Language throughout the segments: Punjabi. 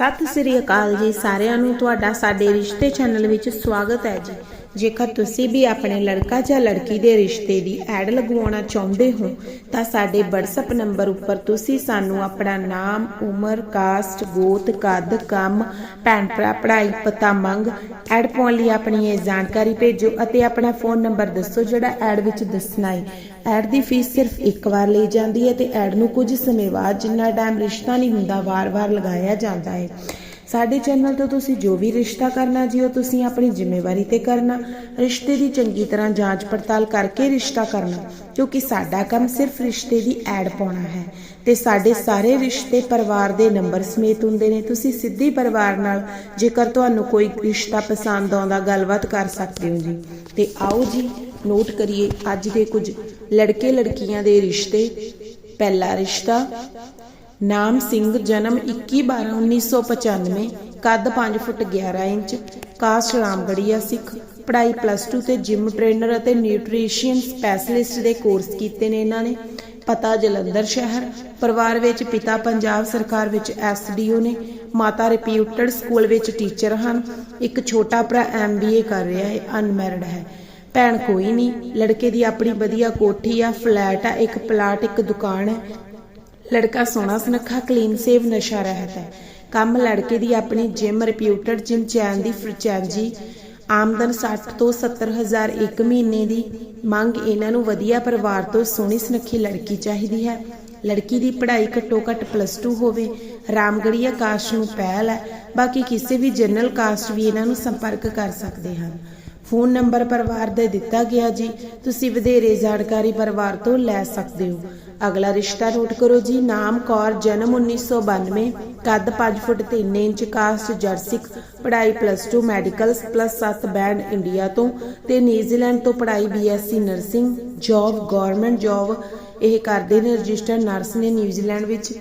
ਸਤਿ ਸ੍ਰੀ ਅਕਾਲ ਜੀ ਸਾਰਿਆਂ ਨੂੰ ਤੁਹਾਡਾ ਸਾਡੇ ਰਿਸ਼ਤੇ ਚੈਨਲ ਵਿੱਚ ਸਵਾਗਤ ਹੈ ਜੀ। ਜੇਕਰ ਤੁਸੀਂ ਵੀ ਆਪਣੇ ਲੜਕਾ ਜਾਂ ਲੜਕੀ ਦੇ ਰਿਸ਼ਤੇ ਦੀ ਐਡ ਲਗਵਾਉਣਾ ਚਾਹੁੰਦੇ ਹੋ, ਤਾਂ ਸਾਡੇ WhatsApp ਨੰਬਰ ਉੱਪਰ ਤੁਸੀਂ ਸਾਨੂੰ ਆਪਣਾ ਨਾਮ, ਉਮਰ ਕਾਸਟ ਗੋਤ, ਕੱਦ, ਕੰਮ, ਭੈਣ ਭਰਾ, ਪੜ੍ਹਾਈ, ਪਤਾ, ਮੰਗ, ਐਡ ਪਾਉਣ ਲਈ ਆਪਣੀ ਇਹ ਜਾਣਕਾਰੀ ਭੇਜੋ ਅਤੇ ਆਪਣਾ ਫੋਨ ਨੰਬਰ ਦੱਸੋ ਜਿਹੜਾ ਐਡ ਵਿੱਚ ਦੱਸਣਾ ਹੈ। ਐਡ ਦੀ ਫੀਸ ਸਿਰਫ ਇੱਕ ਵਾਰ ਲਈ ਜਾਂਦੀ ਹੈ ਤੇ ਐਡ ਨੂੰ ਕੁਝ ਸਮੇਂ ਬਾਅਦ ਜਿੰਨਾ ਟਾਈਮ ਰਿਸ਼ਤਾ ਨਹੀਂ ਹੁੰਦਾ, ਵਾਰ-ਵਾਰ ਲਗਾਇਆ ਜਾਂਦਾ ਹੈ। ਸਾਡੇ ਚੈਨਲ ਤੋਂ ਤੁਸੀਂ ਜੋ ਵੀ ਰਿਸ਼ਤਾ ਕਰਨਾ ਜੀ, ਉਹ ਤੁਸੀਂ ਆਪਣੀ ਜ਼ਿੰਮੇਵਾਰੀ ਤੇ ਕਰਨਾ। ਰਿਸ਼ਤੇ ਦੀ ਚੰਗੀ ਤਰ੍ਹਾਂ ਜਾਂਚ ਪੜਤਾਲ ਕਰਕੇ ਰਿਸ਼ਤਾ ਕਰਨਾ, ਕਿਉਂਕਿ ਸਾਡਾ ਕੰਮ ਸਿਰਫ ਰਿਸ਼ਤੇ ਦੀ ਐਡ ਪਾਉਣਾ ਹੈ। ਤੇ ਸਾਡੇ ਸਾਰੇ ਰਿਸ਼ਤੇ ਪਰਿਵਾਰ ਦੇ ਨੰਬਰ ਸਮੇਤ ਹੁੰਦੇ ਨੇ। ਤੁਸੀਂ ਸਿੱਧੀ ਪਰਿਵਾਰ ਨਾਲ ਜੇਕਰ ਤੁਹਾਨੂੰ ਕੋਈ ਰਿਸ਼ਤਾ ਪਸੰਦ ਆਉਂਦਾ, ਗੱਲਬਾਤ ਕਰ ਸਕਦੇ ਹੋ ਜੀ। ਤੇ ਆਓ ਜੀ ਨੋਟ ਕਰੀਏ, ਅੱਜ ਦੇ ਕੁਝ ਲੜਕੇ ਲੜਕੀਆਂ ਦੇ ਰਿਸ਼ਤੇ। ਪਹਿਲਾ ਰਿਸ਼ਤਾ ਨਾਮ ਸਿੰਘ, ਜਨਮ 21/12/1995 ਕੱਦ 5 ਫੁੱਟ 11 ਇੰਚ, ਕਾਸਟ ਰਾਮਗੜੀਆ ਸਿੱਖ, ਪੜ੍ਹਾਈ ਪਲੱਸ 2 ਤੇ ਜਿਮ ਟ੍ਰੇਨਰ ਅਤੇ ਨਿਊਟ੍ਰੀਸ਼ਨ ਸਪੈਸ਼ਲਿਸਟ ਦੇ ਕੋਰਸ ਕੀਤੇ ਨੇ ਇਹਨਾਂ ਨੇ। ਪਤਾ ਜਲੰਧਰ ਸ਼ਹਿਰ, ਪਰਿਵਾਰ ਵਿੱਚ ਪਿਤਾ ਪੰਜਾਬ ਸਰਕਾਰ ਵਿੱਚ ਐਸਡੀਓ ਨੇ, ਮਾਤਾ ਰਿਪਿਊਟਡ ਸਕੂਲ ਵਿੱਚ ਟੀਚਰ ਹਨ। ਇੱਕ ਛੋਟਾ ਭਰਾ ਐਮਬੀਏ ਕਰ ਰਿਹਾ ਹੈ ਅਨਮੈਰਿਡ ਹੈ। ਭੈਣ ਕੋਈ ਨਹੀਂ, ਲੜਕੇ ਦੀ ਆਪਣੀ ਵਧੀਆ ਕੋਠੀ ਆ ਫਲੈਟ ਆ, ਇੱਕ ਪਲਾਟ ਇੱਕ ਦੁਕਾਨ ਹੈ। ਲੜਕਾ ਸੋਹਣਾ ਸੁਨੱਖਾ ਕਲੀਨ ਸੇਵ ਨਸ਼ਾ ਰਹਿਤ ਹੈ। ਕੰਮ ਲੜਕੇ ਦੀ ਆਪਣੀ ਜਿਮ ਰਿਪਿਊਟਡ ਜਿਮ ਚੈਨ ਦੀ ਫਰਚੈਂਜੀ ਆਮਦਨ 60 ਤੋਂ 70 ਹਜ਼ਾਰ ਇੱਕ ਮਹੀਨੇ ਦੀ। ਮੰਗ ਇਹਨਾਂ ਨੂੰ ਵਧੀਆ ਪਰਿਵਾਰ ਤੋਂ ਸੋਹਣੀ ਸੁਨੱਖੀ ਲੜਕੀ ਚਾਹੀਦੀ ਹੈ। ਲੜਕੀ ਦੀ ਪੜ੍ਹਾਈ ਘੱਟੋ ਘੱਟ ਪਲੱਸ 2 ਹੋਵੇ। ਰਾਮਗੜੀਆ ਕਾਸਟ ਨੂੰ ਪਹਿਲ ਹੈ। ਬਾਕੀ ਕਿਸੇ ਵੀ ਜਨਰਲ ਕਾਸਟ ਵੀ ਇਹਨਾਂ ਨੂੰ ਸੰਪਰਕ ਕਰ ਸਕਦੇ ਹਨ। ਫੋਨ ਨੰਬਰ ਪਰਿਵਾਰ ਦੇ ਦਿੱਤਾ ਗਿਆ ਜੀ। ਤੁਸੀਂ ਵਧੇਰੇ ਜਾਣਕਾਰੀ ਪਰਿਵਾਰ ਤੋਂ ਲੈ ਸਕਦੇ ਹੋ। ਅਗਲਾ ਰਿਸ਼ਤਾ ਨੋਟ ਕਰੋ ਜੀ, ਨਾਮ ਕੌਰ, ਜਨਮ 1992 ਕੱਦ 5 ਫੁੱਟ 3 ਇੰਚ ਕਾਸਟ ਜਰਸਿਕ ਪੜ੍ਹਾਈ plus 2 medical plus 7 band India ਤੋਂ ਤੇ ਨਿਊਜ਼ੀਲੈਂਡ ਤੋਂ ਪੜ੍ਹਾਈ BSc nursing job government job ਇਹ ਕਰਦੇ ਨੇ ਰਜਿਸਟਰਡ ਨਰਸ ਨੇ ਨਿਊਜ਼ੀਲੈਂਡ ਵਿੱਚ,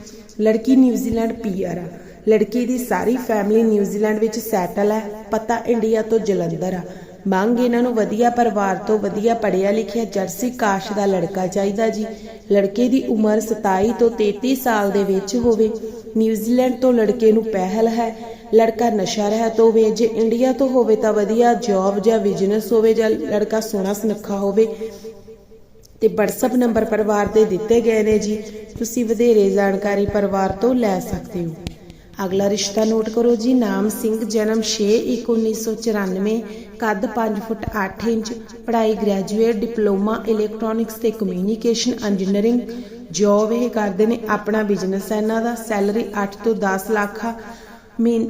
ਲੜਕੀ ਨਿਊਜ਼ੀਲੈਂਡ ਪੀਆਰ ਆ। ਲੜਕੀ ਦੀ ਸਾਰੀ ਫੈਮਿਲੀ ਨਿਊਜ਼ੀਲੈਂਡ ਵਿੱਚ ਸੈਟਲ ਹੈ ਪਤਾ ਇੰਡੀਆ ਤੋਂ ਜਲੰਧਰ ਆ। ਮੰਗ ਇਹਨਾਂ ਨੂੰ ਵਧੀਆ ਪਰਿਵਾਰ ਤੋਂ ਵਧੀਆ ਪੜ੍ਹਿਆ ਲਿਖਿਆ ਜਰਸੀ ਕਾਸ਼ ਦਾ ਲੜਕਾ ਚਾਹੀਦਾ ਜੀ। ਲੜਕੇ ਦੀ ਉਮਰ 27 ਤੋਂ 33 ਸਾਲ ਦੇ ਵਿੱਚ ਹੋਵੇ। ਨਿਊਜ਼ੀਲੈਂਡ ਤੋਂ ਲੜਕੇ ਨੂੰ ਪਹਿਲ ਹੈ। ਲੜਕਾ ਨਸ਼ਾ ਰਹਿਤ ਹੋਵੇ। ਜੇ ਇੰਡੀਆ ਤੋਂ ਹੋਵੇ ਤਾਂ ਵਧੀਆ ਜੌਬ ਜਾਂ ਬਿਜ਼ਨਸ ਹੋਵੇ ਜਾਂ ਲੜਕਾ ਸੋਹਣਾ ਸੁਨੱਖਾ ਹੋਵੇ। ਤੇ WhatsApp ਨੰਬਰ ਪਰਿਵਾਰ ਦੇ ਦਿੱਤੇ ਗਏ ਨੇ ਜੀ। ਤੁਸੀਂ ਵਧੇਰੇ ਜਾਣਕਾਰੀ ਪਰਿਵਾਰ ਤੋਂ ਲੈ ਸਕਦੇ ਹੋ। ਅਗਲਾ ਰਿਸ਼ਤਾ ਨੋਟ ਕਰੋ ਜੀ, ਨਾਮ ਸਿੰਘ, ਜਨਮ 6/1/1994 ਕੱਦ 5 ਫੁੱਟ 8 ਇੰਚ, ਪੜ੍ਹਾਈ ਗ੍ਰੈਜੂਏਟ ਡਿਪਲੋਮਾ ਇਲੈਕਟ੍ਰੋਨਿਕਸ ਤੇ ਕਮਿਊਨੀਕੇਸ਼ਨ ਇੰਜੀਨੀਅਰਿੰਗ ਜੌਬ ਇਹ ਕਰਦੇ ਨੇ ਆਪਣਾ ਬਿਜ਼ਨਸ ਹੈ। ਇਹਨਾਂ ਦਾ ਸੈਲਰੀ 8 ਤੋਂ 10 ਲੱਖ ਆ। ਮੀਨ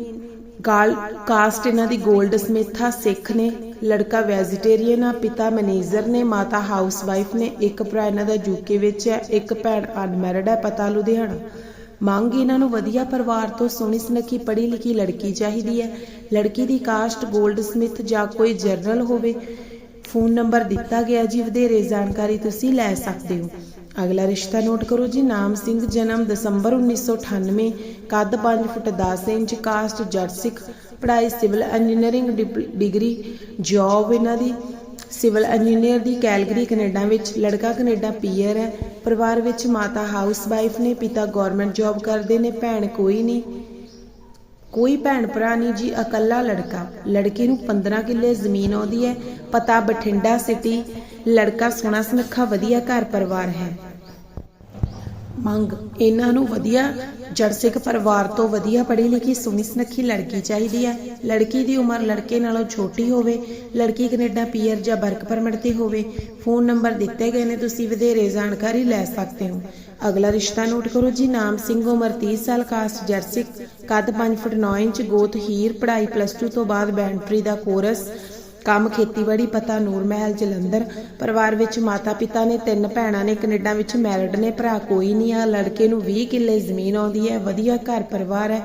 ਗਾਲ ਕਾਸਟ ਇਹਨਾਂ ਦੀ 골ਡ ਸਮਿਥ ਆ ਸਿੱਖ ਨੇ, ਲੜਕਾ ਵੈਜੀਟੇਰੀਅਨ ਆ, ਪਿਤਾ ਮੈਨੇਜਰ ਨੇ, ਮਾਤਾ ਹਾਊਸਵਾਈਫ ਨੇ, ਇੱਕ ਭਰਾ ਇਹਨਾਂ ਦਾ ਯੂਕੇ ਵਿੱਚ ਹੈ, ਇੱਕ ਭੈਣ ਅਨਮੈਰਿਡ ਹੈ, ਪਤਾ ਲੁਧਿਆਣਾ। ਮੰਗ ਇਹਨਾਂ ਨੂੰ ਵਧੀਆ ਪਰਿਵਾਰ ਤੋਂ ਸੋਹਣੀ ਸੁਨੱਖੀ ਪੜ੍ਹੀ ਲਿਖੀ ਲੜਕੀ ਚਾਹੀਦੀ ਹੈ। ਲੜਕੀ ਦੀ ਕਾਸਟ 골ਡ ਸਮਿਥ ਜਾਂ ਕੋਈ ਜਰਨਲ ਹੋਵੇ, ਫੋਨ ਨੰਬਰ ਦਿੱਤਾ ਗਿਆ ਜੀ, ਵਧੇਰੇ ਜਾਣਕਾਰੀ ਤੁਸੀਂ ਲੈ ਸਕਦੇ ਹੋ। ਅਗਲਾ ਰਿਸ਼ਤਾ ਨੋਟ ਕਰੋ ਜੀ, ਨਾਮ ਸਿੰਘ, ਜਨਮ ਦਸੰਬਰ 1998 ਕੱਦ 5 ਫੁੱਟ 10 ਇੰਚ, ਕਾਸਟ ਜੱਟ ਸਿੱਖ ਪੜ੍ਹਾਈ ਸਿਵਲ ਇੰਜੀਨੀਅਰਿੰਗ ਡਿਗਰੀ, ਜੌਬ ਇਹਨਾਂ ਦੀ। ਸਿਵਲ ਇੰਜੀਨੀਅਰ ਦੀ ਕੈਲਗਰੀ ਕੈਨੇਡਾ ਵਿੱਚ, ਲੜਕਾ ਕੈਨੇਡਾ ਪੀਅਰ ਹੈ। ਪਰਿਵਾਰ ਵਿੱਚ ਮਾਤਾ ਹਾਊਸ ਵਾਈਫ ਨੇ, ਪਿਤਾ ਗਵਰਨਮੈਂਟ ਜੌਬ ਕਰਦੇ ਨੇ, ਭੈਣ ਕੋਈ ਨਹੀਂ। ਕੋਈ ਭੈਣ ਭਰਾ ਨਹੀਂ ਜੀ, ਇਕੱਲਾ ਲੜਕਾ। ਲੜਕੇ ਨੂੰ 15 ਕਿੱਲੇ ਜ਼ਮੀਨ ਆਉਂਦੀ ਹੈ। ਪਤਾ ਬਠਿੰਡਾ ਸਿਟੀ। ਲੜਕਾ ਸੋਹਣਾ ਸੁਨੱਖਾ, ਵਧੀਆ ਘਰ ਪਰਿਵਾਰ ਹੈ। ਮੰਗ। ਇਹਨਾਂ ਨੂੰ ਵਧੀਆ ਜੜਸਿਕ ਪਰਿਵਾਰ ਤੋਂ ਵਧੀਆ ਪੜ੍ਹੀ ਲਿਖੀ ਸੋਹਣੀ ਸੁਨੱਖੀ ਲੜਕੀ ਚਾਹੀਦੀ ਹੈ ਲੜਕੀ ਦੀ ਉਮਰ ਲੜਕੇ ਨਾਲੋਂ ਛੋਟੀ ਹੋਵੇ, ਲੜਕੀ ਕੈਨੇਡਾ ਪੀਅਰ ਜਾਂ ਵਰਕ ਪਰਮਿਟ ਤੇ ਹੋਵੇ, ਫੋਨ ਨੰਬਰ ਦਿੱਤੇ ਗਏ ਨੇ, ਤੁਸੀਂ ਵਧੇਰੇ ਜਾਣਕਾਰੀ ਲੈ ਸਕਦੇ ਹੋ। ਅਗਲਾ ਰਿਸ਼ਤਾ ਨੋਟ ਕਰੋ ਜੀ, ਨਾਮ ਸਿੰਘ, ਉਮਰ 30 ਸਾਲ, ਕਾਸਟ ਜਰਸਿਕ ਕੱਦ 5 ਫੁੱਟ 9 ਇੰਚ, ਗੋਤ ਹੀਰ, ਪੜ੍ਹਾਈ ਪਲੱਸ 2 ਤੋਂ ਬਾਅਦ ਬੈਂਟਰੀ ਦਾ ਕੋਰਸ ਕੰਮ ਖੇਤੀਬਾੜੀ ਪਤਾ ਨੂਰ ਮਹਿਲ, ਜਲੰਧਰ। ਪਰਿਵਾਰ ਵਿੱਚ ਮਾਤਾ ਪਿਤਾ ਨੇ, ਤਿੰਨ ਭੈਣਾਂ ਨੇ, ਕੈਨੇਡਾ ਵਿੱਚ ਮੈਰਿਡ ਨੇ। ਭਰਾ ਕੋਈ ਨਹੀਂ ਆ। ਲੜਕੇ ਨੂੰ 20 ਕਿੱਲੇ ਜ਼ਮੀਨ ਆਉਂਦੀ ਹੈ। ਵਧੀਆ ਘਰ ਪਰਿਵਾਰ ਹੈ।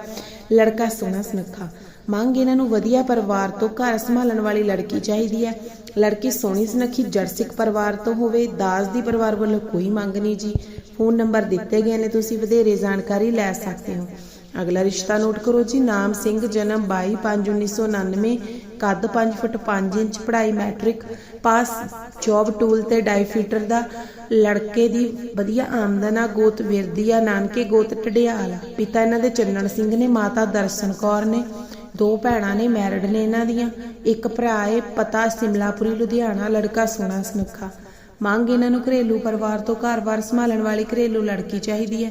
ਲੜਕਾ ਸੋਹਣਾ ਸੁਨੱਖਾ। ਮੰਗ ਇਹਨਾਂ ਨੂੰ ਵਧੀਆ ਪਰਿਵਾਰ ਤੋਂ ਘਰ ਸੰਭਾਲਣ ਵਾਲੀ ਲੜਕੀ ਚਾਹੀਦੀ ਹੈ। ਲੜਕੀ ਸੋਹਣੀ ਸੁਨੱਖੀ ਜਰਸਿਕ ਪਰਿਵਾਰ ਤੋਂ ਹੋਵੇ, ਦਾਸ ਦੀ ਪਰਿਵਾਰ ਵੱਲੋਂ ਕੋਈ ਮੰਗ ਨਹੀਂ ਜੀ। ਫੋਨ ਨੰਬਰ ਦਿੱਤੇ ਗਏ ਨੇ, ਤੁਸੀਂ ਵਧੇਰੇ ਜਾਣਕਾਰੀ ਲੈ ਸਕਦੇ ਹੋ। ਅਗਲਾ ਰਿਸ਼ਤਾ ਨੋਟ ਕਰੋ ਜੀ। ਨਾਮ ਸਿੰਘ, ਜਨਮ 22/5/1999 ਕੱਦ 5 ਫੁੱਟ 5 ਇੰਚ ਪੜ੍ਹਾਈ ਮੈਟ੍ਰਿਕ ਪਾਸ ਜੌਬ ਟੂਲ ਤੇ ਡਾਈ ਦਾ ਲੜਕੇ ਦੀ ਵਧੀਆ ਆਮਦਨ ਆ, ਗੋਤ ਵਿਰਦੀ ਨਾਨਕੇ ਗੋਤ ਟੜਿਆਲ ਪਿਤਾ ਇਹਨਾਂ ਦੇ ਚੰਨਣ ਸਿੰਘ ਨੇ, ਮਾਤਾ ਦਰਸ਼ਨ ਕੌਰ ਨੇ, ਦੋ ਭੈਣਾਂ ਨੇ, ਮੈਰਿਡ ਨੇ ਇਹਨਾਂ ਦੀਆਂ। ਇੱਕ ਭਰਾ ਏ, ਪਤਾ ਸਿਮਲਾਪੁਰੀ, ਲੁਧਿਆਣਾ, ਲੜਕਾ ਸੋਹਣਾ ਸੁਨੱਖਾ। ਮੰਗ ਇਹਨਾਂ ਨੂੰ ਘਰੇਲੂ ਪਰਿਵਾਰ ਤੋਂ ਘਰ-ਬਾਰ ਸੰਭਾਲਣ ਵਾਲੀ ਘਰੇਲੂ ਲੜਕੀ ਚਾਹੀਦੀ ਹੈ।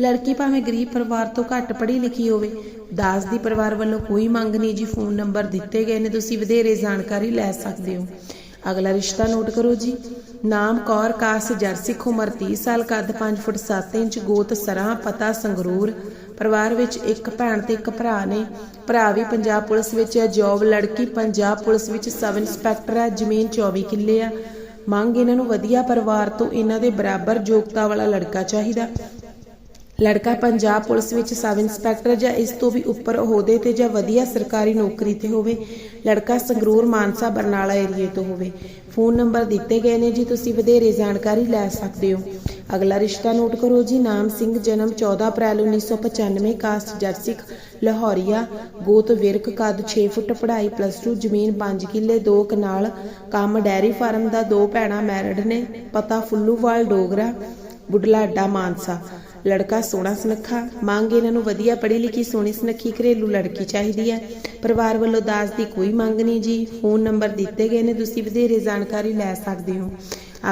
ਲੜਕੀ ਭਾਵੇਂ ਗਰੀਬ ਪਰਿਵਾਰ ਤੋਂ ਘੱਟ ਪੜ੍ਹੀ ਲਿਖੀ ਹੋਵੇ, ਦਾਸ ਦੀ ਪਰਿਵਾਰ ਵੱਲੋਂ ਕੋਈ ਮੰਗ ਨਹੀਂ ਜੀ, ਫੋਨ ਨੰਬਰ ਦਿੱਤੇ ਗਏ ਨੇ, ਤੁਸੀਂ ਵਧੇਰੇ ਜਾਣਕਾਰੀ ਲੈ ਸਕਦੇ ਹੋ। ਅਗਲਾ ਰਿਸ਼ਤਾ ਨੋਟ ਕਰੋ ਜੀ। ਨਾਮ ਕੌਰ ਕਾਸ ਜਰਸਿਕ ਉਮਰ 30 ਸਾਲ, ਕੱਦ 5 ਫੁੱਟ 7 ਇੰਚ, ਗੋਤ ਸਰਾਂ, ਪਤਾ ਸੰਗਰੂਰ। ਪਰਿਵਾਰ ਵਿੱਚ ਇੱਕ ਭੈਣ ਤੇ ਇੱਕ ਭਰਾ ਨੇ। ਭਰਾ ਵੀ ਪੰਜਾਬ ਪੁਲਿਸ ਵਿੱਚ ਹੈ, ਜੌਬ ਲੜਕੀ ਪੰਜਾਬ ਪੁਲਿਸ ਵਿੱਚ ਸਬ ਇੰਸਪੈਕਟਰ ਹੈ, ਜ਼ਮੀਨ 24 ਕਿੱਲੇ ਆ। ਮੰਗ ਇਹਨਾਂ ਨੂੰ ਵਧੀਆ ਪਰਿਵਾਰ ਤੋਂ, ਇਹਨਾਂ ਦੇ ਬਰਾਬਰ ਯੋਗਤਾ ਵਾਲਾ ਲੜਕਾ ਚਾਹੀਦਾ। ਲੜਕਾ ਪੰਜਾਬ ਪੁਲਿਸ ਵਿੱਚ ਸਬ ਇੰਸਪੈਕਟਰ ਜਾਂ ਇਸ ਤੋਂ ਵੀ ਉੱਪਰ ਅਹੁਦੇ ਤੇ ਜਾਂ ਵਧੀਆ ਸਰਕਾਰੀ ਨੌਕਰੀ ਤੇ ਹੋਵੇ, ਲੜਕਾ ਸੰਗਰੂਰ ਮਾਨਸਾ ਬਰਨਾਲਾ ਏਰੀਏ ਤੋਂ ਹੋਵੇ। ਫੋਨ ਨੰਬਰ ਦਿੱਤੇ ਗਏ ਨੇ ਜੀ, ਤੁਸੀਂ ਵਧੇਰੇ ਜਾਣਕਾਰੀ ਲੈ ਸਕਦੇ ਹੋ। ਅਗਲਾ ਰਿਸ਼ਤਾ ਨੋਟ ਕਰੋ ਜੀ, ਨਾਮ ਸਿੰਘ, ਜਨਮ 14 ਅਪ੍ਰੈਲ 1995 ਕਾਸਟ ਜਰਸਿਕ ਲਾਹੌਰੀਆ, ਗੋਤ ਵਿਰਕ, ਕੱਦ 6 ਫੁੱਟ, ਪੜ੍ਹਾਈ ਪਲੱਸ 2 ਜ਼ਮੀਨ 5 ਕਿੱਲੇ 2 ਕਨਾਲ, ਕੰਮ ਡੈਰੀ ਫਾਰਮ ਦਾ ਦੋ ਭੈਣਾਂ ਮੈਰਿਡ ਨੇ, ਪਤਾ ਫੁੱਲੂਵਾਲ, ਡੋਗਰਾ, ਬੁਢਲਾਡਾ, ਮਾਨਸਾ। ਲੜਕਾ ਸੋਹਣਾ ਸੁਨੱਖਾ, ਮੰਗ ਇਹਨਾਂ ਨੂੰ ਵਧੀਆ ਪੜ੍ਹੀ ਲਿਖੀ, ਸੋਹਣੀ ਸੁਨੱਖੀ ਘਰੇਲੂ ਲੜਕੀ ਚਾਹੀਦੀ ਹੈ। ਪਰਿਵਾਰ ਵੱਲੋਂ ਦਾਜ ਦੀ ਕੋਈ ਮੰਗ ਨਹੀਂ ਜੀ। ਫੋਨ ਨੰਬਰ ਦਿੱਤੇ ਗਏ ਨੇ, ਤੁਸੀਂ ਵਧੇਰੇ ਜਾਣਕਾਰੀ ਲੈ ਸਕਦੇ ਹੋ।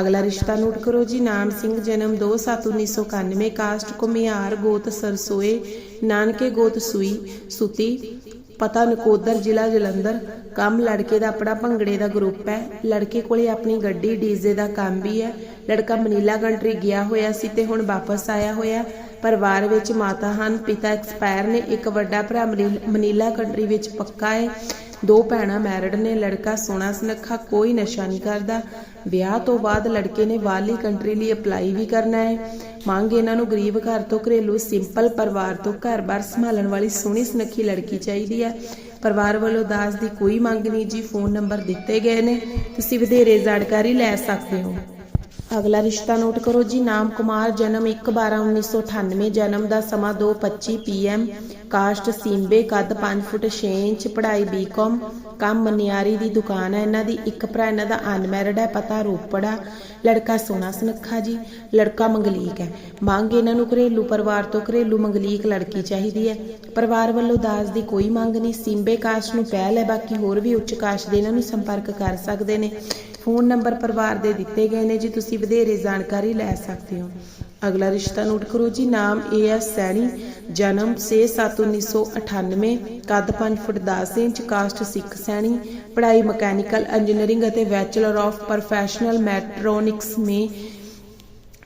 ਅਗਲਾ ਰਿਸ਼ਤਾ ਨੋਟ ਕਰੋ ਜੀ। ਨਾਮ ਸਿੰਘ, ਜਨਮ 2/7/1991 ਕਾਸਟ ਕੁਮਿਆਰ ਗੋਤ ਸਰਸੋਏ, ਨਾਨਕੇ ਗੋਤ ਸੂਈ, ਸੁਤੀ ਪਤਾ ਨਕੋਦਰ ਜ਼ਿਲ੍ਹਾ ਜਲੰਧਰ। ਕੰਮ ਲੜਕੇ ਦਾ ਆਪਣਾ, ਭੰਗੜੇ ਦਾ ਗਰੁੱਪ ਹੈ। ਲੜਕੇ ਕੋਲੇ ਆਪਣੀ ਗੱਡੀ, ਡੀਜ਼ੇ ਦਾ ਕੰਮ ਵੀ ਹੈ। ਲੜਕਾ ਮਨੀਲਾ ਕੰਟਰੀ ਗਿਆ ਹੋਇਆ ਸੀ ਤੇ ਹੁਣ ਵਾਪਸ ਆਇਆ ਹੋਇਆ। ਪਰਿਵਾਰ ਵਿੱਚ ਮਾਤਾ ਹਨ, ਪਿਤਾ ਐਕਸਪਾਇਰ ਨੇ, ਇੱਕ ਵੱਡਾ ਭਰਾ ਮਨੀ- ਮਨੀਲਾ ਕੰਟਰੀ ਵਿੱਚ ਪੱਕਾ ਹੈ। ਦੋ ਭੈਣਾਂ ਮੈਰਿਡ ਨੇ, ਲੜਕਾ ਸੋਹਣਾ ਸੁਨੱਖਾ, ਕੋਈ ਨਸ਼ਾ ਨਹੀਂ ਕਰਦਾ। ਵਿਆਹ ਤੋਂ ਬਾਅਦ ਲੜਕੇ ਨੇ ਬਾਹਰਲੀ ਕੰਟਰੀ ਲਈ ਅਪਲਾਈ ਵੀ ਕਰਨਾ ਹੈ। ਮੰਗ ਇਹਨਾਂ ਨੂੰ ਗਰੀਬ ਘਰ ਤੋਂ ਘਰੇਲੂ ਸਿੰਪਲ ਪਰਿਵਾਰ ਤੋਂ ਘਰ-ਬਾਰ ਸੰਭਾਲਣ ਵਾਲੀ ਸੋਹਣੀ ਸੁਨੱਖੀ ਲੜਕੀ ਚਾਹੀਦੀ ਹੈ। ਪਰਿਵਾਰ ਵੱਲੋਂ ਦਾਸ ਦੀ ਕੋਈ ਮੰਗ ਨਹੀਂ ਜੀ, ਫੋਨ ਨੰਬਰ ਦਿੱਤੇ ਗਏ ਨੇ। ਤੁਸੀਂ ਵਧੇਰੇ ਜਾਣਕਾਰੀ ਲੈ ਸਕਦੇ ਹੋ। ਅਗਲਾ ਰਿਸ਼ਤਾ ਨੋਟ ਕਰੋ ਜੀ, ਨਾਮ ਕੁਮਾਰ, ਜਨਮ 1/12/1998 ਜਨਮ ਦਾ ਸਮਾਂ 2:25 ਪੀਐਮ ਕਾਸਟ ਸਿੰਬੇ ਕੱਦ 5 ਫੁੱਟ 6 ਇੰਚ, ਪੜ੍ਹਾਈ ਬੀਕਾਮ ਕੰਮ ਮਨਿਆਰੀ ਦੀ ਦੁਕਾਨ ਹੈ। ਇਹਨਾਂ ਦੀ ਇੱਕ ਭਰਾ, ਇਹਨਾਂ ਦਾ ਅਨਮੈਰਿਡ ਹੈ, ਪਤਾ ਰੋਪੜਾ ਲੜਕਾ ਸੋਹਣਾ ਸੁਨੱਖਾ ਜੀ, ਲੜਕਾ ਮੰਗਲੀਕ ਹੈ। ਮੰਗ ਇਹਨਾਂ ਨੂੰ ਘਰੇਲੂ ਪਰਿਵਾਰ ਤੋਂ ਘਰੇਲੂ ਮੰਗਲੀਕ ਲੜਕੀ ਚਾਹੀਦੀ ਹੈ। ਪਰਿਵਾਰ ਵੱਲੋਂ ਦਾਜ ਦੀ ਕੋਈ ਮੰਗ ਨਹੀਂ, ਸਿੰਬੇ ਕਾਸਟ ਨੂੰ ਪਹਿਲ ਹੈ, ਬਾਕੀ ਹੋਰ ਵੀ ਉੱਚ ਕਾਸਟ ਦੇ ਇਹਨਾਂ ਨੂੰ ਸੰਪਰਕ ਕਰ ਸਕਦੇ ਨੇ। ਫੋਨ ਨੰਬਰ ਪਰਿਵਾਰ ਦੇ ਦਿੱਤੇ ਗਏ ਨੇ ਜੀ, ਤੁਸੀਂ ਵਧੇਰੇ ਜਾਣਕਾਰੀ ਲੈ ਸਕਦੇ ਹੋ। ਅਗਲਾ ਰਿਸ਼ਤਾ ਨੋਟ ਕਰੋ ਜੀ, ਨਾਮ ਏ ਐਸ ਸੈਣੀ, ਜਨਮ 6/7/1998 ਕੱਦ 5 ਫੁੱਟ 10 ਇੰਚ, ਕਾਸਟ ਸਿੱਖ ਸੈਣੀ, ਪੜ੍ਹਾਈ ਮਕੈਨੀਕਲ ਇੰਜੀਨੀਅਰਿੰਗ ਅਤੇ bachelor of professional mechatronics May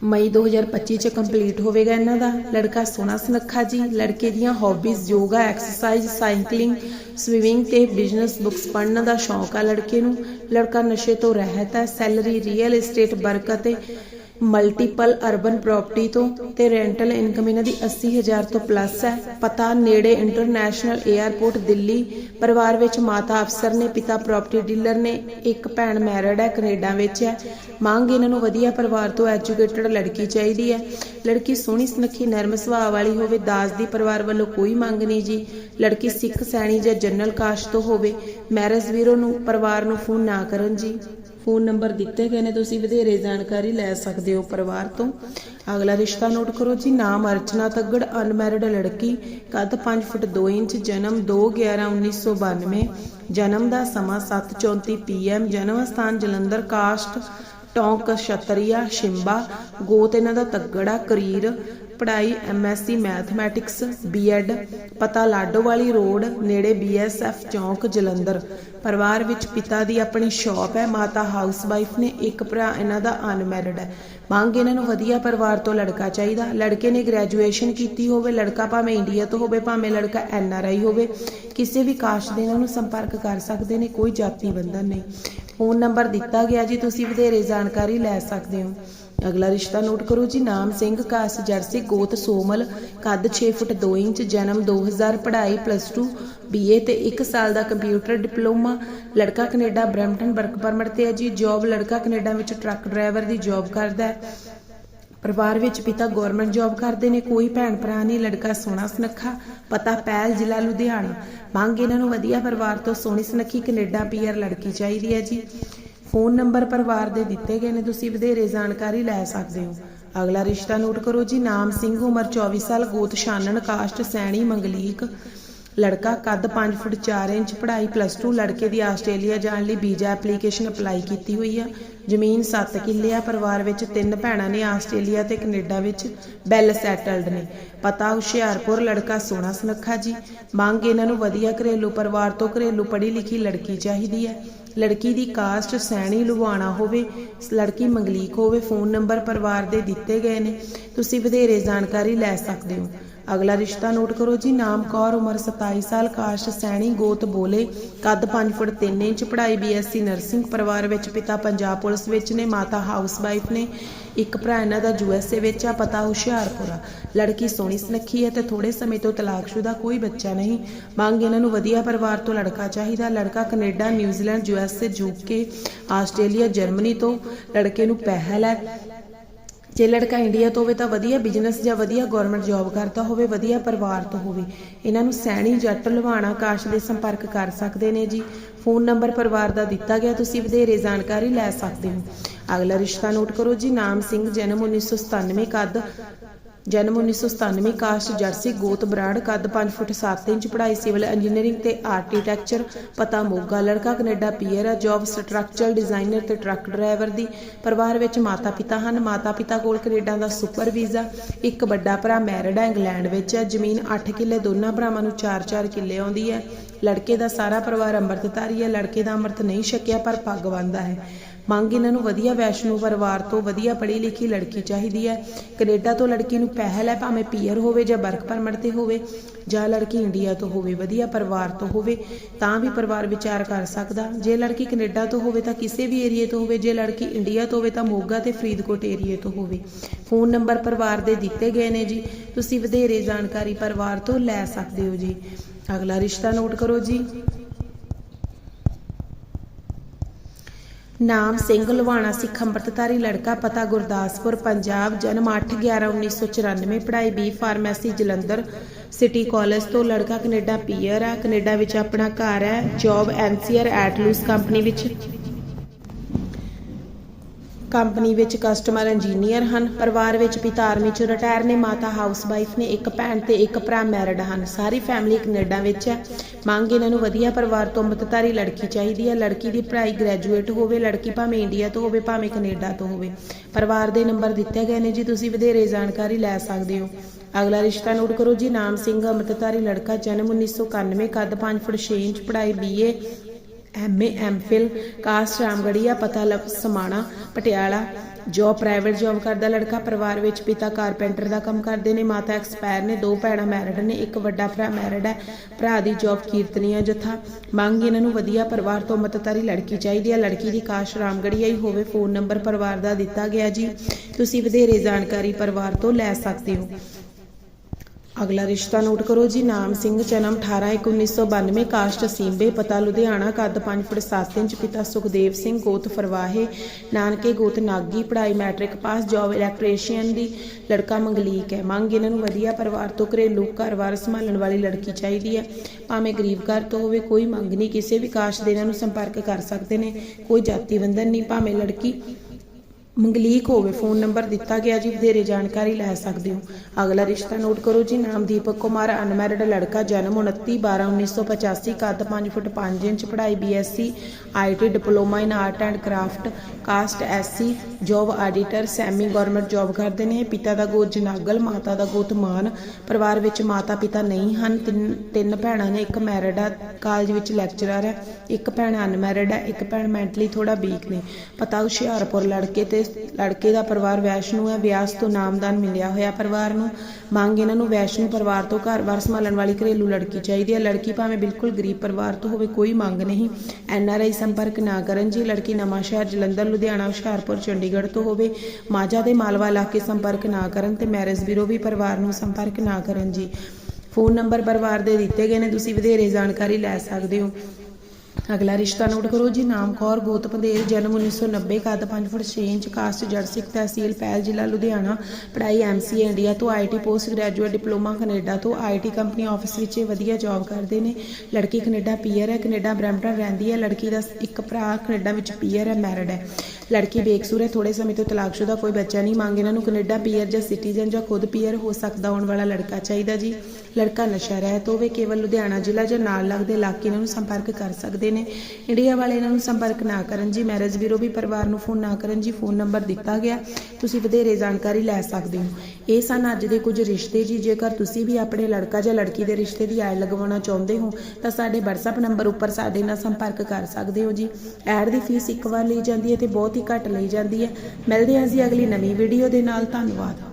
ਮਈ 2025 ਚ ਕੰਪਲੀਟ ਹੋਵੇਗਾ ਇਹਨਾਂ ਦਾ। ਲੜਕਾ ਸੋਹਣਾ ਸੁਨੱਖਾ ਜੀ, ਲੜਕੇ ਦੀਆਂ hobbies yoga exercise cycling swimming ਤੇ ਬਿਜ਼ਨਸ ਬੁੱਕਸ ਪੜ੍ਹਨ ਦਾ ਸ਼ੌਂਕ ਆ ਲੜਕੇ ਨੂੰ। ਲੜਕਾ ਨਸ਼ੇ ਤੋਂ ਰਹਿਤ ਹੈ ਸੈਲਰੀ ਰੀਅਲ ਏਸਟੇਟ ਵਰਕ ਅਤੇ ਮਲਟੀਪਲ ਅਰਬਨ ਪ੍ਰਾਪਰਟੀ ਤੋਂ ਤੇ ਰੈਂਟਲ ਇਨਕਮ ਇਹਨਾਂ ਦੀ 80000 ਤੋਂ ਪਲੱਸ ਹੈ। ਪਤਾ ਨੇੜੇ ਇੰਟਰਨੈਸ਼ਨਲ 에ਅਰਪੋਰਟ ਦਿੱਲੀ, ਪਰਿਵਾਰ ਵਿੱਚ ਮਾਤਾ ਅਫਸਰ ਨੇ, ਪਿਤਾ ਪ੍ਰਾਪਰਟੀ ਡੀਲਰ ਨੇ, ਇੱਕ ਭੈਣ ਮੈਰਿਡ ਹੈ, ਕੈਨੇਡਾ ਵਿੱਚ ਹੈ। ਮੰਗ ਇਹਨਾਂ ਨੂੰ ਵਧੀਆ ਪਰਿਵਾਰ ਤੋਂ ਐਜੂਕੇਟਡ ਲੜਕੀ ਚਾਹੀਦੀ ਹੈ। ਲੜਕੀ ਸੋਹਣੀ ਸੁਨੱਖੀ, ਨਰਮ ਸੁਭਾਅ ਵਾਲੀ ਹੋਵੇ, ਦਾਸ ਦੀ ਪਰਿਵਾਰ ਵੱਲੋਂ ਕੋਈ ਮੰਗ ਨਹੀਂ ਜੀ। ਲੜਕੀ ਸਿੱਖ, ਸੈਣੀ ਜਾਂ ਜਨਰਲ ਕਾਸ਼ ਤੋਂ ਹੋਵੇ ਮੈਰਿਜ ਵੀਰੋ ਨੂੰ, ਪਰਿਵਾਰ ਨੂੰ ਫੋਨ ਨਾ ਕਰਨ ਜੀ। ਫੋਨ ਨੰਬਰ ਦਿੱਤੇ ਗਏ ਨੇ, ਤੁਸੀਂ ਵਧੇਰੇ ਜਾਣਕਾਰੀ ਲੈ ਸਕਦੇ ਹੋ ਪਰਿਵਾਰ ਤੋਂ। ਅਗਲਾ ਰਿਸ਼ਤਾ ਨੋਟ ਕਰੋ ਜੀ, ਨਾਮ ਅਰਚਨਾ ਤੱਗੜ, ਅਨਮੈਰਿਡ ਲੜਕੀ, ਕੱਦ 5 ਫੁੱਟ 2 ਇੰਚ, ਜਨਮ 2/11/1992 ਜਨਮ ਦਾ ਸਮਾਂ 7:34 ਪੀਐਮ ਜਨਮ ਸਥਾਨ ਜਲੰਧਰ, ਕਾਸਟ, ਟੌਂਕ, ਛਤਰੀਆ, ਸ਼ਿੰਬਾ, ਗੋਤ ਇਹਨਾਂ ਦਾ ਤੱਗੜਾ, ਕਰੀਰ ਪੜ੍ਹਾਈ ਐਮਐਸਸੀ ਮੈਥਮੈਟਿਕਸ ਬੀਐਡ ਪਤਾ ਲਾਡੋਵਾਲੀ ਰੋਡ, ਨੇੜੇ ਬੀਐਸਐਫ ਚੌਂਕ, ਜਲੰਧਰ। ਪਰਿਵਾਰ ਵਿੱਚ ਪਿਤਾ ਦੀ ਆਪਣੀ ਸ਼ਾਪ ਹੈ, ਮਾਤਾ ਹਾਊਸਵਾਈਫ ਨੇ ਇੱਕ ਭਰਾ, ਇਹਨਾਂ ਦਾ ਅਨਮੈਰਿਡ ਹੈ। ਮੰਗ ਇਹਨਾਂ ਨੂੰ ਵਧੀਆ ਪਰਿਵਾਰ ਤੋਂ ਲੜਕਾ ਚਾਹੀਦਾ। ਲੜਕੇ ਨੇ ਗ੍ਰੈਜੂਏਸ਼ਨ ਕੀਤੀ ਹੋਵੇ, ਲੜਕਾ ਭਾਵੇਂ ਇੰਡੀਆ ਤੋਂ ਹੋਵੇ, ਭਾਵੇਂ ਲੜਕਾ ਐਨਆਰਆਈ ਹੋਵੇ, ਕਿਸੇ ਵੀ ਕਾਸਟ ਦੇ ਇਹਨਾਂ ਨੂੰ ਸੰਪਰਕ ਕਰ ਸਕਦੇ ਨੇ, ਕੋਈ ਜਾਤੀ ਬੰਧਨ ਨਹੀਂ। ਫੋਨ ਨੰਬਰ ਦਿੱਤਾ ਗਿਆ ਜੀ, ਤੁਸੀਂ ਵਧੇਰੇ ਜਾਣਕਾਰੀ ਲੈ ਸਕਦੇ ਹੋ। ਅਗਲਾ ਰਿਸ਼ਤਾ ਨੋਟ ਕਰੋ ਜੀ, ਨਾਮ ਸਿੰਘ ਕਾਸ ਜਰਸੀ, ਗੋਤ, ਸੋਮਲ, ਕੱਦ 6 ਫੁੱਟ 2 ਇੰਚ, ਜਨਮ 2000 ਪੜ੍ਹਾਈ ਪਲੱਸ 2 ਬੀਏ ਤੇ 1 ਸਾਲ ਦਾ ਕੰਪਿਊਟਰ ਡਿਪਲੋਮਾ ਲੜਕਾ ਕੈਨੇਡਾ, ਬਰੈਂਪਟਨ ਵਰਕ ਪਰਮਿਟ ਤੇ ਹੈ ਜੀ ਜੌਬ ਲੜਕਾ ਕੈਨੇਡਾ ਵਿੱਚ ਟਰੱਕ ਡਰਾਈਵਰ ਦੀ ਜੌਬ ਕਰਦਾ ਹੈ। ਪਰਿਵਾਰ ਵਿੱਚ ਪਿਤਾ ਗਵਰਨਮੈਂਟ ਜੌਬ ਕਰਦੇ ਨੇ, ਕੋਈ ਭੈਣ ਭਰਾ ਨਹੀਂ, ਲੜਕਾ ਸੋਹਣਾ ਸੁਨੱਖਾ, ਪਤਾ ਪਹਿਲ ਜ਼ਿਲ੍ਹਾ ਲੁਧਿਆਣਾ। ਮੰਗ ਇਹਨਾਂ ਨੂੰ ਵਧੀਆ ਪਰਿਵਾਰ ਤੋਂ ਸੋਹਣੀ ਸੁਨੱਖੀ ਕੈਨੇਡਾ ਪੀਆਰ ਲੜਕੀ ਚਾਹੀਦੀ ਹੈ ਜੀ। ਫੋਨ ਨੰਬਰ ਪਰਿਵਾਰ ਦੇ ਦਿੱਤੇ ਗਏ ਨੇ, ਤੁਸੀਂ ਵਧੇਰੇ ਜਾਣਕਾਰੀ ਲੈ ਸਕਦੇ ਹੋ। ਅਗਲਾ ਰਿਸ਼ਤਾ ਨੋਟ ਕਰੋ ਜੀ, ਨਾਮ ਸਿੰਘ, ਉਮਰ 24 ਸਾਲ, ਗੋਤ ਛਾਨਣ, ਕਾਸਟ, ਸੈਣੀ, ਮੰਗਲੀਕ, ਲੜਕਾ ਕੱਦ 5 ਫੁੱਟ 4 ਇੰਚ, ਪੜ੍ਹਾਈ ਪਲੱਸ 2 ਲੜਕੇ ਦੀ ਆਸਟ੍ਰੇਲੀਆ ਜਾਣ ਲਈ ਵੀਜ਼ਾ ਐਪਲੀਕੇਸ਼ਨ ਅਪਲਾਈ ਕੀਤੀ ਹੋਈ ਆ। ਜ਼ਮੀਨ 7 ਕਿੱਲੇ ਆ, ਪਰਿਵਾਰ ਵਿੱਚ ਤਿੰਨ ਭੈਣਾਂ ਨੇ ਆਸਟ੍ਰੇਲੀਆ ਤੇ ਕੈਨੇਡਾ ਵਿੱਚ ਵੈਲ ਸੈਟਲਡ ਨੇ। ਪਤਾ, ਹੁਸ਼ਿਆਰਪੁਰ, ਲੜਕਾ ਸੋਹਣਾ ਸੁਨੱਖਾ ਜੀ। ਮੰਗ ਇਹਨਾਂ ਨੂੰ ਵਧੀਆ ਘਰੇਲੂ ਪਰਿਵਾਰ ਤੋਂ ਘਰੇਲੂ ਪੜ੍ਹੀ ਲਿਖੀ ਲੜਕੀ ਚਾਹੀਦੀ ਹੈ। ਲੜਕੀ ਦੀ ਕਾਸਟ ਸੈਣੀ ਲੁਬਾਣਾ ਹੋਵੇ, ਲੜਕੀ ਮੰਗਲੀਕ ਹੋਵੇ, ਫੋਨ ਨੰਬਰ ਪਰਿਵਾਰ ਦੇ ਦਿੱਤੇ ਗਏ ਨੇ। ਤੁਸੀਂ ਵਧੇਰੇ ਜਾਣਕਾਰੀ ਲੈ ਸਕਦੇ ਹੋ। ਅਗਲਾ ਰਿਸ਼ਤਾ ਨੋਟ ਕਰੋ ਜੀ, ਨਾਮ ਕੌਰ, ਉਮਰ 27 ਸਾਲ ਕਾਸਟ ਸੈਣੀ, ਗੋਤ ਬੋਲੇ, ਕੱਦ 5 ਫੁੱਟ 3 ਇੰਚ, ਪੜ੍ਹਾਈ ਬੀਐਸਸੀ ਨਰਸਿੰਗ, ਪਰਿਵਾਰ ਵਿੱਚ ਪਿਤਾ ਪੰਜਾਬ ਪੁਲਿਸ ਵਿੱਚ ਨੇ, ਮਾਤਾ ਹਾਊਸਵਾਈਫ ਨੇ, ਇੱਕ ਭਰਾ ਇਹਨਾਂ ਦਾ ਯੂਐਸਏ ਵਿੱਚ ਆ, ਪਤਾ ਹੁਸ਼ਿਆਰਪੁਰ ਆ। ਲੜਕੀ ਸੋਹਣੀ ਸੁਨੱਖੀ ਹੈ ਤੇ ਥੋੜੇ ਸਮੇਂ ਤੋਂ ਤਲਾਕਸ਼ੁਦਾ ਕੋਈ ਬੱਚਾ ਨਹੀਂ। ਮੰਗ ਇਹਨਾਂ ਨੂੰ ਵਧੀਆ ਪਰਿਵਾਰ ਤੋਂ ਲੜਕਾ ਚਾਹੀਦਾ। ਲੜਕਾ Canada, New Zealand USA UK Australia, Germany ਤੋਂ ਲੜਕੇ ਨੂੰ ਪਹਿਲ ਹੈ। ਜੇ ਲੜਕਾ ਇੰਡੀਆ ਤੋਂ ਹੋਵੇ ਤਾਂ ਵਧੀਆ ਬਿਜ਼ਨਸ ਜਾਂ ਵਧੀਆ ਗਵਰਨਮੈਂਟ ਜੌਬ ਕਰਦਾ ਹੋਵੇ, ਵਧੀਆ ਪਰਿਵਾਰ ਤੋਂ ਹੋਵੇ। ਇਹਨਾਂ ਨੂੰ ਸੈਣੀ ਜੱਟ ਲਵਾਣਾ ਕਾਸ਼ ਦੇ ਸੰਪਰਕ ਕਰ ਸਕਦੇ ਨੇ ਜੀ। ਫੋਨ ਨੰਬਰ ਪਰਿਵਾਰ ਦਾ ਦਿੱਤਾ ਗਿਆ, ਤੁਸੀਂ ਵਧੇਰੇ ਜਾਣਕਾਰੀ ਲੈ ਸਕਦੇ ਹੋ। ਅਗਲਾ ਰਿਸ਼ਤਾ ਨੋਟ ਕਰੋ ਜੀ, ਨਾਮ ਸਿੰਘ, ਜਨਮ 1997 ਕੱਦ ਜਨਮ 1997 ਕਾਸਟ ਜਰਸੀ ਗੋਤ ਬਰਾੜ, ਕੱਦ 5 ਫੁੱਟ 7 ਇੰਚ, ਪੜ੍ਹਾਈ ਸਿਵਲ ਇੰਜੀਨੀਅਰਿੰਗ ਤੇ ਆਰਕੀਟੈਕਚਰ, ਪਤਾ ਮੋਗਾ, ਲੜਕਾ ਕੈਨੇਡਾ, ਪੀਅਰ ਹੈ ਜੌਬ ਸਟਰਕਚਰਲ ਡਿਜ਼ਾਈਨਰ ਤੇ ਟਰੱਕ ਡਰਾਈਵਰ ਦੀ, ਪਰਿਵਾਰ ਵਿੱਚ ਮਾਤਾ ਪਿਤਾ ਹਨ ਮਾਤਾ ਪਿਤਾ ਕੋਲ ਕੈਨੇਡਾ ਦਾ ਸੁਪਰ ਵੀਜ਼ਾ, ਇੱਕ ਵੱਡਾ ਭਰਾ ਮੈਰਿਡ ਹੈ ਇੰਗਲੈਂਡ ਵਿੱਚ ਹੈ ਜ਼ਮੀਨ 8 ਕਿੱਲੇ, ਦੋਨਾਂ ਭਰਾਵਾਂ ਨੂੰ 4-4 ਕਿੱਲੇ ਆਉਂਦੀ ਹੈ ਲੜਕੇ ਦਾ ਸਾਰਾ ਪਰਿਵਾਰ ਅੰਮ੍ਰਿਤਧਾਰੀ ਹੈ। ਲੜਕੇ ਦਾ ਅੰਮ੍ਰਿਤ ਨਹੀਂ ਛਕਿਆ, ਪਰ ਪੱਗ ਬੰਨ੍ਹਦਾ ਹੈ। ਮੰਗ ਇਹਨਾਂ ਨੂੰ ਵਧੀਆ ਵੈਸ਼ਨੂ ਪਰਿਵਾਰ ਤੋਂ ਵਧੀਆ ਪੜ੍ਹੀ ਲਿਖੀ ਲੜਕੀ ਚਾਹੀਦੀ ਹੈ। ਕੈਨੇਡਾ ਤੋਂ ਲੜਕੀ ਨੂੰ ਪਹਿਲ ਹੈ, ਭਾਵੇਂ ਪੀਅਰ ਹੋਵੇ ਜਾਂ ਵਰਕ ਪਰਮਿਟ ਤੇ ਹੋਵੇ, ਜਾਂ ਲੜਕੀ ਇੰਡੀਆ ਤੋਂ ਹੋਵੇ, ਵਧੀਆ ਪਰਿਵਾਰ ਤੋਂ ਹੋਵੇ, ਤਾਂ ਵੀ ਪਰਿਵਾਰ ਵਿਚਾਰ ਕਰ ਸਕਦਾ। ਜੇ ਲੜਕੀ ਕੈਨੇਡਾ ਤੋਂ ਹੋਵੇ ਤਾਂ ਕਿਸੇ ਵੀ ਏਰੀਏ ਤੋਂ ਹੋਵੇ, ਜੇ ਲੜਕੀ ਇੰਡੀਆ ਤੋਂ ਹੋਵੇ ਤਾਂ ਮੋਗਾ ਤੇ ਫਰੀਦਕੋਟ ਏਰੀਏ ਤੋਂ ਹੋਵੇ। ਫੋਨ ਨੰਬਰ ਪਰਿਵਾਰ ਦੇ ਦਿੱਤੇ ਗਏ ਨੇ ਜੀ। ਤੁਸੀਂ ਵਧੇਰੇ ਜਾਣਕਾਰੀ ਪਰਿਵਾਰ ਤੋਂ ਲੈ ਸਕਦੇ ਹੋ ਜੀ। ਅਗਲਾ ਰਿਸ਼ਤਾ ਨੋਟ ਕਰੋ ਜੀ। ਨਾਮ ਸਿੰਘ ਲਵਾਣਾ ਸਿੱਖ ਅੰਮ੍ਰਿਤਧਾਰੀ, ਲੜਕਾ ਪਤਾ ਗੁਰਦਾਸਪੁਰ, ਪੰਜਾਬ, ਜਨਮ 8/11/1994 ਪੜ੍ਹਾਈ B pharmacy, Jalandhar city college ਤੋਂ ਲੜਕਾ ਕੈਨੇਡਾ ਪੀਅਰ ਹੈ ਕੈਨੇਡਾ ਵਿੱਚ ਆਪਣਾ ਘਰ ਹੈ ਜੌਬ ਐਨਸੀਆਰ ਐਟਲੂਸ ਕੰਪਨੀ ਵਿੱਚ। ਕੰਪਨੀ ਵਿੱਚ ਕਸਟਮਰ ਇੰਜੀਨੀਅਰ ਹਨ। ਪਰਿਵਾਰ ਵਿੱਚ ਪਿਤਾ ਆਰਮੀ ਚ ਰਿਟਾਇਰ ਨੇ, ਮਾਤਾ ਹਾਊਸਵਾਈਫ ਨੇ, ਇੱਕ ਭੈਣ ਤੇ ਇੱਕ ਭਰਾ ਮੈਰਿਡ ਹਨ। ਸਾਰੀ ਫੈਮਿਲੀ ਕੈਨੇਡਾ ਵਿੱਚ ਹੈ। ਮੰਗ ਇਹਨਾਂ ਨੂੰ ਵਧੀਆ ਪਰਿਵਾਰ ਤੋਂ ਅੰਮ੍ਰਿਤਧਾਰੀ ਲੜਕੀ ਚਾਹੀਦੀ ਹੈ। ਲੜਕੀ ਦੀ ਪੜ੍ਹਾਈ ਗ੍ਰੈਜੂਏਟ ਹੋਵੇ, ਲੜਕੀ ਭਾਵੇਂ ਇੰਡੀਆ ਤੋਂ ਹੋਵੇ, ਭਾਵੇਂ ਕੈਨੇਡਾ ਤੋਂ ਹੋਵੇ। ਪਰਿਵਾਰ ਦੇ ਨੰਬਰ ਦਿੱਤੇ ਗਏ ਨੇ ਜੀ, ਤੁਸੀਂ ਵਧੇਰੇ ਜਾਣਕਾਰੀ ਲੈ ਸਕਦੇ ਹੋ। ਅਗਲਾ ਰਿਸ਼ਤਾ ਨੋਟ ਕਰੋ ਜੀ, ਨਾਮ ਸਿੰਘ ਅੰਮ੍ਰਿਤਧਾਰੀ ਲੜਕਾ, ਜਨਮ 1991 ਕੱਦ 5 ਫੁੱਟ 6 ਇੰਚ, ਪੜ੍ਹਾਈ BA MA MPhil caste Ramgarhia ਪਤਾ ਲਵ Samana, Patiala. Job private job ਕਰਦਾ ਲੜਕਾ ਪਰਿਵਾਰ ਵਿੱਚ ਪਿਤਾ ਕਾਰਪੈਂਟਰ ਦਾ ਕੰਮ ਕਰਦੇ ਨੇ, ਮਾਤਾ ਐਕਸਪਾਇਰ ਨੇ, ਦੋ ਭੈਣਾਂ ਮੈਰਿਡ ਨੇ, ਇੱਕ ਵੱਡਾ ਭਰਾ ਮੈਰਿਡ ਹੈ। ਭਰਾ ਦੀ ਜੋਬ ਕੀਰਤਨੀਆ ਜਥਾ। ਮੰਗ ਇਹਨਾਂ ਨੂੰ ਵਧੀਆ ਪਰਿਵਾਰ ਤੋਂ ਮਤਤਾਰੀ ਲੜਕੀ ਚਾਹੀਦੀ ਹੈ। ਲੜਕੀ ਦੀ ਕਾਸ਼ ਰਾਮਗੜੀਆ ਹੀ ਹੋਵੇ ਫੋਨ ਨੰਬਰ ਪਰਿਵਾਰ ਦਾ ਦਿੱਤਾ ਗਿਆ ਜੀ। ਤੁਸੀਂ ਵਧੇਰੇ ਜਾਣਕਾਰੀ ਪਰਿਵਾਰ ਤੋਂ ਲੈ ਸਕਦੇ ਹੋ। ਅਗਲਾ ਰਿਸ਼ਤਾ ਨੋਟ ਕਰੋ ਜੀ, ਨਾਮ ਸਿੰਘ, ਜਨਮ 18/1992 ਕਾਸਟ, ਸੀਂਬੇ, ਪਤਾ, ਲੁਧਿਆਣਾ, ਕੱਦ 5 ਫੁੱਟ 7 ਇੰਚ, ਪਿਤਾ ਸੁਖਦੇਵ ਸਿੰਘ, ਗੋਤ, ਫਰਵਾਹੇ, ਨਾਨਕੇ ਗੋਤ, ਨਾਗੀ, ਪੜ੍ਹਾਈ, ਮੈਟ੍ਰਿਕ, ਪਾਸ, ਜੌਬ, ਇਲੈਕਟ੍ਰੀਸ਼ੀਅਨ ਦੀ, ਲੜਕਾ ਮੰਗਲੀਕ ਹੈ। ਮੰਗ ਇਹਨਾਂ ਨੂੰ ਵਧੀਆ ਪਰਿਵਾਰ ਤੋਂ ਘਰੇਲੂ ਘਰ ਵਾਰ ਸੰਭਾਲਣ ਵਾਲੀ ਲੜਕੀ ਚਾਹੀਦੀ ਹੈ। ਭਾਵੇਂ ਗਰੀਬ ਘਰ ਤੋਂ ਹੋਵੇ, ਕੋਈ ਮੰਗ ਨਹੀਂ, ਕਿਸੇ ਵੀ ਕਾਸਟ ਦੇ ਇਹਨਾਂ ਨੂੰ ਸੰਪਰਕ ਕਰ ਸਕਦੇ ਨੇ, ਕੋਈ ਜਾਤੀ ਬੰਧਨ ਨਹੀਂ, ਭਾਵੇਂ ਲੜਕੀ ਮੰਗਲੀਕ ਹੋਵੇ, ਫੋਨ ਨੰਬਰ ਦਿੱਤਾ ਗਿਆ ਜੀ, ਵਧੇਰੇ ਜਾਣਕਾਰੀ ਲੈ ਸਕਦੇ ਹੋ। ਅਗਲਾ ਰਿਸ਼ਤਾ ਨੋਟ ਕਰੋ ਜੀ, ਨਾਮ ਦੀਪਕ ਕੁਮਾਰ, ਅਨਮੈਰਿਡ ਲੜਕਾ, ਜਨਮ 29 12 1985 ਕੱਦ 5 ਫੁੱਟ 5 ਇੰਚ, ਪੜ੍ਹਾਈ BSc IT diploma in art and craft, caste SC, job auditor semi government job ਕਰਦੇ ਨੇ। ਪਿਤਾ ਦਾ ਗੋਤ ਜਨਾਗਲ, ਮਾਤਾ ਦਾ ਗੋਤ ਮਾਨ। ਪਰਿਵਾਰ ਵਿੱਚ ਮਾਤਾ ਪਿਤਾ ਨਹੀਂ ਹਨ। ਤਿੰਨ ਤਿੰਨ ਭੈਣਾਂ ਨੇ, ਇੱਕ ਮੈਰਿਡ ਹੈ ਕਾਲਜ ਵਿੱਚ ਲੈਕਚਰਰ ਹੈ। ਇੱਕ ਭੈਣ ਅਨਮੈਰਿਡ ਹੈ, ਇੱਕ ਭੈਣ ਮੈਂਟਲੀ ਥੋੜਾ ਵੀਕ ਨੇ। ਪਤਾ ਹੁਸ਼ਿਆਰਪੁਰ ਲੜਕੇ ਤੇ ਲੜਕੇ ਦਾ ਪਰਿਵਾਰ ਵੈਸ਼ਨੂ ਹੈ, ਵਿਆਸ ਤੋਂ ਨਾਮਦਾਨ ਮਿਲਿਆ ਹੋਇਆ ਪਰਿਵਾਰ ਨੂੰ। ਮੰਗ ਇਹਨਾਂ ਨੂੰ ਵੈਸ਼ਨੂ ਪਰਿਵਾਰ ਤੋਂ ਘਰ-ਬਾਰ ਸੰਭਾਲਣ ਵਾਲੀ ਘਰੇਲੂ ਲੜਕੀ ਚਾਹੀਦੀ ਹੈ। ਲੜਕੀ ਭਾਵੇਂ ਬਿਲਕੁਲ ਗਰੀਬ ਪਰਿਵਾਰ ਤੋਂ ਹੋਵੇ, ਕੋਈ ਮੰਗ ਨਹੀਂ। ਐਨ ਆਰ ਆਈ ਸੰਪਰਕ ਨਾ ਕਰਨ ਜੀ ਲੜਕੀ ਨਵਾਂ ਸ਼ਹਿਰ ਜਲੰਧਰ, ਲੁਧਿਆਣਾ, ਹੁਸ਼ਿਆਰਪੁਰ, ਚੰਡੀਗੜ੍ਹ ਤੋਂ ਹੋਵੇ, ਮਾਝਾ ਦੇ ਮਾਲਵਾ ਇਲਾਕੇ ਸੰਪਰਕ ਨਾ ਕਰਨ ਤੇ ਮੈਰਿਜ ਬਿਊਰੋ ਵੀ ਪਰਿਵਾਰ ਨੂੰ ਸੰਪਰਕ ਨਾ ਕਰਨ ਜੀ। ਫੋਨ ਨੰਬਰ ਪਰਿਵਾਰ ਦੇ ਦਿੱਤੇ ਗਏ ਨੇ, ਤੁਸੀਂ ਵਧੇਰੇ ਜਾਣਕਾਰੀ ਲੈ ਸਕਦੇ ਹੋ। ਅਗਲਾ ਰਿਸ਼ਤਾ ਨੋਟ ਕਰੋ ਜੀ, ਨਾਮ ਕੌਰ, ਗੋਤ ਪੰਦੇਰ, ਜਨਮ 1990 ਕੱਦ 5 ਫੁੱਟ 6 ਇੰਚ, ਕਾਸਟ ਜੱਟ ਸਿੱਖ ਤਹਿਸੀਲ ਪੈਲ ਜ਼ਿਲ੍ਹਾ ਲੁਧਿਆਣਾ, ਪੜ੍ਹਾਈ ਐਮਸੀਏ ਇੰਡੀਆ ਤੋਂ IT post graduate diploma Canada ਤੋਂ ਆਈਟੀ ਕੰਪਨੀ ਆਫਿਸ ਵਿੱਚ ਵਧੀਆ ਜੌਬ ਕਰਦੇ ਨੇ। ਲੜਕੀ ਕੈਨੇਡਾ ਪੀਅਰ ਹੈ, ਕੈਨੇਡਾ ਬਰੈਂਪਟਨ ਰਹਿੰਦੀ ਹੈ, ਲੜਕੀ ਦਾ ਇੱਕ ਭਰਾ ਕੈਨੇਡਾ ਵਿੱਚ ਪੀਅਰ ਹੈ, ਮੈਰਿਡ ਹੈ। ਲੜਕੀ ਬੇਕਸੂਰ ਹੈ ਥੋੜੇ ਸਮੇਂ ਤੋਂ ਤਲਾਕਸ਼ੁਦਾ ਕੋਈ ਬੱਚਾ ਨਹੀਂ, ਮੰਗ ਇਹਨਾਂ ਨੂੰ ਕੈਨੇਡਾ ਪੀਅਰ ਜਾਂ ਸਿਟੀਜ਼ਨ ਜਾਂ ਖੁਦ ਪੀਅਰ ਹੋ ਸਕਦਾ ਆਉਣ ਵਾਲਾ ਲੜਕਾ ਚਾਹੀਦਾ ਜੀ। ਲੜਕਾ ਨਸ਼ਾ ਰਹਿਤ ਹੋਵੇ ਕੇਵਲ ਲੁਧਿਆਣਾ ਜ਼ਿਲ੍ਹਾ ਜਾਂ ਨਾਲ ਲੱਗਦੇ ਇਲਾਕੇ ਇਹਨਾਂ ਨੂੰ ਸੰਪਰਕ ਕਰ ਸਕਦੇ ਨੇ। ਇੰਡੀਆ ਵਾਲੇ ਇਹਨਾਂ ਨੂੰ ਸੰਪਰਕ ਨਾ ਕਰਨ ਜੀ, ਮੈਰਿਜ ਬਿਊਰੋ ਵੀ ਪਰਿਵਾਰ ਨੂੰ ਫੋਨ ਨਾ ਕਰਨ ਜੀ, ਫੋਨ ਨੰਬਰ ਦਿੱਤਾ ਗਿਆ। ਤੁਸੀਂ ਵਧੇਰੇ ਜਾਣਕਾਰੀ ਲੈ ਸਕਦੇ ਹੋ। ਇਹ ਸਨ ਅੱਜ ਦੇ ਕੁਝ ਰਿਸ਼ਤੇ ਜੀ, ਜੇਕਰ ਤੁਸੀਂ ਵੀ ਆਪਣੇ ਲੜਕਾ ਜਾਂ ਲੜਕੀ ਦੇ ਰਿਸ਼ਤੇ ਦੀ ਐਡ ਲਗਵਾਉਣਾ ਚਾਹੁੰਦੇ ਹੋ, ਤਾਂ ਸਾਡੇ WhatsApp ਨੰਬਰ ਉੱਪਰ ਸਾਡੇ ਨਾਲ ਸੰਪਰਕ ਕਰ ਸਕਦੇ ਹੋ ਜੀ। ਐਡ ਦੀ ਫੀਸ ਇੱਕ ਵਾਰ ਲਈ ਜਾਂਦੀ ਹੈ ਤੇ ਬਹੁਤ ਹੀ ਘੱਟ ਲਈ ਜਾਂਦੀ ਹੈ। ਮਿਲਦੇ ਹਾਂ ਜੀ ਅਗਲੀ ਨਵੀਂ ਵੀਡੀਓ ਦੇ ਨਾਲ। ਧੰਨਵਾਦ।